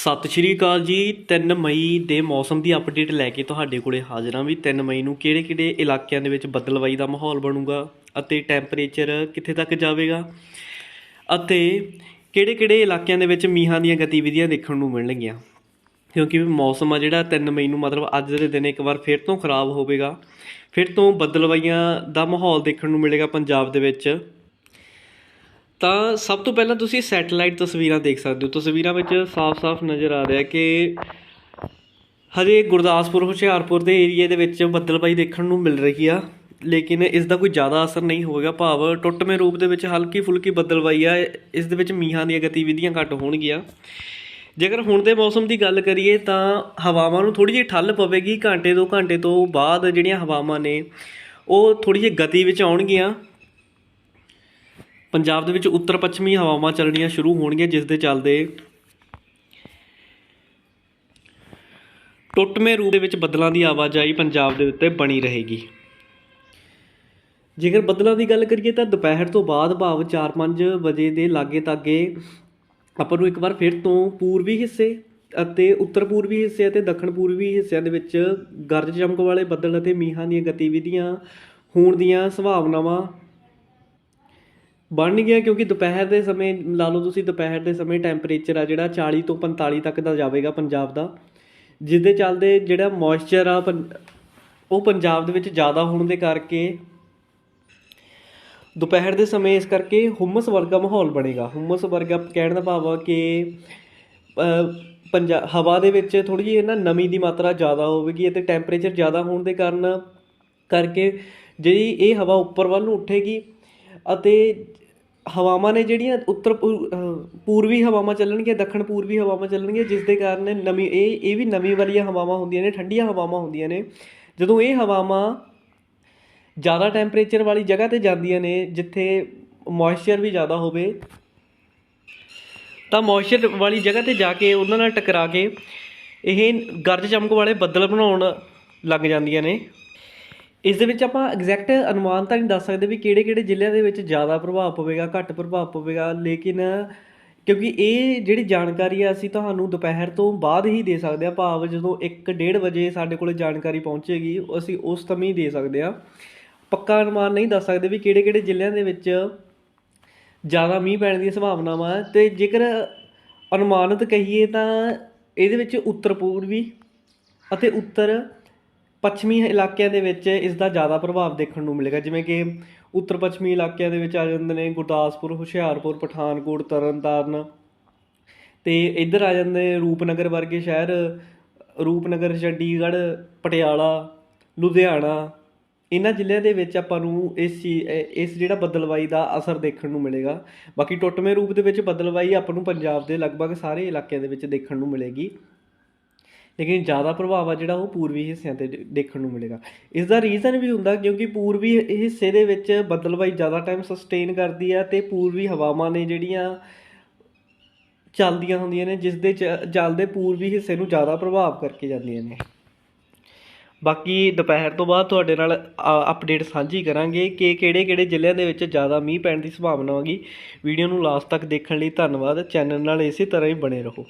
ਸਤਿ ਸ਼੍ਰੀ ਅਕਾਲ ਜੀ 3 ਮਈ ਦੇ ਮੌਸਮ ਦੀ ਅਪਡੇਟ ਲੈ ਕੇ ਤੁਹਾਡੇ ਕੋਲੇ ਹਾਜ਼ਰ ਹਾਂ ਵੀ 3 ਮਈ ਨੂੰ ਕਿਹੜੇ-ਕਿਹੜੇ ਇਲਾਕਿਆਂ ਦੇ ਵਿੱਚ ਬੱਦਲਵਾਈ ਦਾ ਮਾਹੌਲ ਬਣੂਗਾ ਅਤੇ ਟੈਂਪਰੇਚਰ ਕਿੱਥੇ ਤੱਕ ਜਾਵੇਗਾ ਅਤੇ ਕਿਹੜੇ-ਕਿਹੜੇ ਇਲਾਕਿਆਂ ਦੇ ਵਿੱਚ ਮੀਂਹਾਂ ਦੀਆਂ ਗਤੀਵਿਧੀਆਂ ਦੇਖਣ ਨੂੰ ਮਿਲਣਗੀਆਂ। ਕਿਉਂਕਿ ਮੌਸਮ ਆ ਜਿਹੜਾ 3 ਮਈ ਨੂੰ ਮਤਲਬ ਅੱਜ ਦੇ ਦਿਨ ਇੱਕ ਵਾਰ ਫਿਰ ਤੋਂ ਖਰਾਬ ਹੋਵੇਗਾ, ਫਿਰ ਤੋਂ ਬੱਦਲਵਾਈਆਂ ਦਾ ਮਾਹੌਲ ਦੇਖਣ ਨੂੰ ਮਿਲੇਗਾ ਪੰਜਾਬ ਦੇ ਵਿੱਚ। ਤਾਂ ਸਭ ਤੋਂ ਪਹਿਲਾਂ ਤੁਸੀਂ ਸੈਟੇਲਾਈਟ ਤਸਵੀਰਾਂ ਦੇਖ ਸਕਦੇ ਹੋ। ਤਸਵੀਰਾਂ ਵਿੱਚ ਸਾਫ਼-ਸਾਫ਼ ਨਜ਼ਰ ਆ ਰਿਹਾ ਕਿ ਹਜੇ ਗੁਰਦਾਸਪੁਰ, ਹੁਸ਼ਿਆਰਪੁਰ ਦੇ ਏਰੀਏ ਦੇ ਵਿੱਚ ਬੱਦਲਬਾਈ ਦੇਖਣ ਨੂੰ ਮਿਲ ਰਹੀ ਆ, ਲੇਕਿਨ ਇਸ ਦਾ ਕੋਈ ਜ਼ਿਆਦਾ ਅਸਰ ਨਹੀਂ ਹੋਵੇਗਾ। ਭਾਵ ਟੁੱਟਵੇਂ ਰੂਪ ਦੇ ਵਿੱਚ ਹਲਕੀ ਫੁਲਕੀ ਬੱਦਲਬਾਈ ਆ, ਇਸ ਦੇ ਵਿੱਚ ਮੀਂਹਾਂ ਦੀਆਂ ਗਤੀਵਿਧੀਆਂ ਘੱਟ ਹੋਣਗੀਆਂ। ਜੇਕਰ ਹੁਣ ਦੇ ਮੌਸਮ ਦੀ ਗੱਲ ਕਰੀਏ ਤਾਂ ਹਵਾਵਾਂ ਨੂੰ ਥੋੜੀ ਜਿਹੀ ਠੱਲ ਪਵੇਗੀ। ਘੰਟੇ ਦੋ ਘੰਟੇ ਤੋਂ ਬਾਅਦ ਜਿਹੜੀਆਂ ਹਵਾਵਾਂ ਨੇ, ਉਹ ਥੋੜੀ ਜਿਹੀ ਗਤੀ ਵਿੱਚ ਆਉਣਗੀਆਂ। ਪੰਜਾਬ ਦੇ ਵਿੱਚ ਉੱਤਰ ਪੱਛਮੀ ਹਵਾਵਾਂ ਚੱਲਣੀਆਂ ਸ਼ੁਰੂ ਹੋਣਗੀਆਂ, ਜਿਸ ਦੇ ਚੱਲਦੇ ਟੁੱਟਵੇਂ ਰੂਪ ਦੇ ਵਿੱਚ ਬੱਦਲਾਂ ਦੀ ਆਵਾਜਾਈ ਪੰਜਾਬ ਦੇ ਉੱਤੇ ਬਣੀ ਰਹੇਗੀ। ਜੇਕਰ ਬੱਦਲਾਂ ਦੀ ਗੱਲ ਕਰੀਏ ਤਾਂ ਦੁਪਹਿਰ ਤੋਂ ਬਾਅਦ ਭਾਵ 4-5 ਵਜੇ ਦੇ ਲਾਗੇ ਤਾਗੇ ਆਪਾਂ ਨੂੰ ਇੱਕ ਵਾਰ ਫਿਰ ਤੋਂ ਪੂਰਬੀ ਹਿੱਸੇ ਅਤੇ ਉੱਤਰ ਪੂਰਬੀ ਹਿੱਸੇ ਅਤੇ ਦੱਖਣ ਪੂਰਬੀ ਹਿੱਸਿਆਂ ਦੇ ਵਿੱਚ ਗਰਜ ਚਮਕ ਵਾਲੇ ਬੱਦਲ ਅਤੇ ਮੀਂਹਾਂ ਦੀਆਂ ਗਤੀਵਿਧੀਆਂ ਹੋਣ ਦੀਆਂ ਸੰਭਾਵਨਾਵਾਂ ਬਣ ਗਿਆ ਕਿਉਂਕਿ ਦੁਪਹਿਰ ਦੇ ਸਮੇਂ, ਲਾ ਲਓ ਤੁਸੀਂ ਦੁਪਹਿਰ ਦੇ ਸਮੇਂ ਟੈਂਪਰੇਚਰ ਆ ਜਿਹੜਾ 40 ਤੋਂ 45 ਤੱਕ ਦਾ ਜਾਵੇਗਾ ਪੰਜਾਬ ਦਾ। ਜਿਸ ਦੇ ਚੱਲਦੇ ਜਿਹੜਾ ਮੋਇਸਚਰ ਆ ਪੰ- ਉਹ ਪੰਜਾਬ ਦੇ ਵਿੱਚ ਜ਼ਿਆਦਾ ਹੋਣ ਦੇ ਕਰਕੇ ਦੁਪਹਿਰ ਦੇ ਸਮੇਂ ਇਸ ਕਰਕੇ ਹੁਮਸ ਵਰਗਾ ਮਾਹੌਲ ਬਣੇਗਾ। ਹੁਮਸ ਵਰਗਾ ਕਹਿਣ ਦਾ ਭਾਵ ਆ ਕਿ ਪੰਜਾ, ਹਵਾ ਦੇ ਵਿੱਚ ਥੋੜੀ ਜਿਹੀ ਨਾ ਨਮੀ ਦੀ ਮਾਤਰਾ ਜ਼ਿਆਦਾ ਹੋਵੇਗੀ ਅਤੇ ਟੈਂਪਰੇਚਰ ਜ਼ਿਆਦਾ ਹੋਣ ਦੇ ਕਾਰਨ ਕਰਕੇ ਜਿਹੜੀ ਇਹ ਹਵਾ ਉੱਪਰ ਵੱਲ ਨੂੰ ਉੱਠੇਗੀ ਅਤੇ ਹਵਾਵਾਂ ਨੇ ਜਿਹੜੀਆਂ ਉੱਤਰ ਪੂ- ਪੂਰਬੀ ਹਵਾਵਾਂ ਚੱਲਣਗੀਆਂ, ਦੱਖਣ ਪੂਰਬੀ ਹਵਾਵਾਂ ਚੱਲਣਗੀਆਂ, ਜਿਸ ਦੇ ਕਾਰਨ ਨਮੀ ਇਹ ਇਹ ਵੀ ਨਮੀ ਵਾਲੀਆਂ ਹਵਾਵਾਂ ਹੁੰਦੀਆਂ ਨੇ, ਠੰਡੀਆਂ ਹਵਾਵਾਂ ਹੁੰਦੀਆਂ ਨੇ। ਜਦੋਂ ਇਹ ਹਵਾਵਾਂ ਜ਼ਿਆਦਾ ਟੈਂਪਰੇਚਰ ਵਾਲੀ ਜਗ੍ਹਾ ਤੇ ਜਾਂਦੀਆਂ ਨੇ, ਜਿੱਥੇ ਮੋਇਸਚਰ ਵੀ ਜ਼ਿਆਦਾ ਹੋਵੇ, ਤਾਂ ਮੋਇਸਚਰ ਵਾਲੀ ਜਗ੍ਹਾ ਤੇ ਜਾ ਕੇ ਉਹਨਾਂ ਨਾਲ ਟਕਰਾ ਕੇ ਇਹ ਗਰਜ ਚਮਕ ਵਾਲੇ ਬੱਦਲ ਬਣਾਉਣ ਲੱਗ ਜਾਂਦੀਆਂ ਨੇ। ਇਸ ਦੇ ਵਿੱਚ ਆਪਾਂ ਐਗਜ਼ੈਕਟ ਅਨੁਮਾਨ ਤਾਂ ਨਹੀਂ ਦੱਸ ਸਕਦੇ ਵੀ ਕਿਹੜੇ-ਕਿਹੜੇ ਜ਼ਿਲ੍ਹਿਆਂ ਦੇ ਵਿੱਚ ਜ਼ਿਆਦਾ ਪ੍ਰਭਾਵ ਪਵੇਗਾ, ਘੱਟ ਪ੍ਰਭਾਵ ਪਵੇਗਾ, ਲੇਕਿਨ ਕਿਉਂਕਿ ਇਹ ਜਿਹੜੀ ਜਾਣਕਾਰੀ ਆ ਅਸੀਂ ਤੁਹਾਨੂੰ ਦੁਪਹਿਰ ਤੋਂ ਬਾਅਦ ਹੀ ਦੇ ਸਕਦੇ ਆ, ਭਾਵ ਜਦੋਂ 1:30 ਵਜੇ ਸਾਡੇ ਕੋਲ ਜਾਣਕਾਰੀ ਪਹੁੰਚੇਗੀ, ਅਸੀਂ ਉਸ ਸਮੇਂ ਹੀ ਦੇ ਸਕਦੇ ਆ। ਪੱਕਾ ਅਨੁਮਾਨ ਨਹੀਂ ਦੱਸ ਸਕਦੇ ਵੀ ਕਿਹੜੇ-ਕਿਹੜੇ ਜ਼ਿਲ੍ਹਿਆਂ ਦੇ ਵਿੱਚ ਜ਼ਿਆਦਾ ਮੀਂਹ ਪੈਣ ਦੀ ਸੰਭਾਵਨਾਵਾਂ ਹੈ ਤੇ ਜੇਕਰ ਅਨੁਮਾਨਿਤ ਕਹੀਏ ਤਾਂ ਇਹਦੇ ਵਿੱਚ ਉੱਤਰ ਪੂਰਬੀ ਅਤੇ ਉੱਤਰ ਪੱਛਮੀ ਇਲਾਕਿਆਂ ਦੇ ਵਿੱਚ ਇਸ ਦਾ ਜ਼ਿਆਦਾ ਪ੍ਰਭਾਵ ਦੇਖਣ ਨੂੰ ਮਿਲੇਗਾ। ਜਿਵੇਂ ਕਿ ਉੱਤਰ ਪੱਛਮੀ ਇਲਾਕਿਆਂ ਦੇ ਵਿੱਚ ਆ ਜਾਂਦੇ ਨੇ ਗੁਰਦਾਸਪੁਰ, ਹੁਸ਼ਿਆਰਪੁਰ, ਪਠਾਨਕੋਟ, ਤਰਨਤਾਰਨ ਤੇ ਇੱਧਰ ਆ ਜਾਂਦੇ ਰੂਪਨਗਰ ਵਰਗੇ ਸ਼ਹਿਰ, ਰੂਪਨਗਰ, ਚੰਡੀਗੜ੍ਹ, ਪਟਿਆਲਾ, ਲੁਧਿਆਣਾ। ਇਹਨਾਂ ਜ਼ਿਲ੍ਹਿਆਂ ਦੇ ਵਿੱਚ ਆਪਾਂ ਨੂੰ ਇਸ ਚੀ ਇਸ ਜਿਹੜਾ ਬਦਲਵਾਈ ਦਾ ਅਸਰ ਦੇਖਣ ਨੂੰ ਮਿਲੇਗਾ। ਬਾਕੀ ਟੁੱਟਵੇਂ ਰੂਪ ਦੇ ਵਿੱਚ ਬਦਲਵਾਈ ਆਪਾਂ ਨੂੰ ਪੰਜਾਬ ਦੇ ਲਗਭਗ ਸਾਰੇ ਇਲਾਕਿਆਂ ਦੇ ਵਿੱਚ ਦੇਖਣ ਨੂੰ ਮਿਲੇਗੀ। ਲੇਕਿਨ ਜ਼ਿਆਦਾ ਪ੍ਰਭਾਵ ਆ ਜਿਹੜਾ ਉਹ ਪੂਰਬੀ ਹਿੱਸਿਆਂ ਤੇ ਦੇ- ਦੇਖਣ ਨੂੰ ਮਿਲੇਗਾ। ਇਸ ਦਾ ਰੀਜ਼ਨ ਵੀ ਹੁੰਦਾ ਕਿਉਂਕਿ ਪੂਰਬੀ ਹਿੱਸੇ ਦੇ ਵਿੱਚ ਬੱਦਲਬਾਈ ਜ਼ਿਆਦਾ ਟਾਈਮ ਸਸਟੇਨ ਕਰਦੀ ਆ ਤੇ ਪੂਰਬੀ ਹਵਾਵਾਂ ਨੇ ਜਿਹੜੀਆਂ ਚੱਲਦੀਆਂ ਹੁੰਦੀਆਂ ਨੇ ਜਿਸ ਦੇ ਚੱਲਦੇ ਪੂਰਬੀ ਹਿੱਸੇ ਨੂੰ ਜ਼ਿਆਦਾ ਪ੍ਰਭਾਵ ਕਰਕੇ ਜਾਂਦੀਆਂ ਨੇ। ਬਾਕੀ ਦੁਪਹਿਰ ਤੋਂ ਬਾਅਦ ਤੁਹਾਡੇ ਨਾਲ ਅਪਡੇਟ ਸਾਂਝੀ ਕਰਾਂਗੇ ਕਿ ਕਿਹੜੇ-ਕਿਹੜੇ ਜ਼ਿਲ੍ਹਿਆਂ ਦੇ ਵਿੱਚ ਜ਼ਿਆਦਾ ਮੀਂਹ ਪੈਣ ਦੀ ਸੰਭਾਵਨਾ ਹੋਗੀ। ਵੀਡੀਓ ਨੂੰ ਲਾਸਟ ਤੱਕ ਦੇਖਣ ਲਈ ਧੰਨਵਾਦ। ਚੈਨਲ ਨਾਲ ਇਸੇ ਤਰ੍ਹਾਂ ਹੀ ਬਣੇ ਰਹੋ।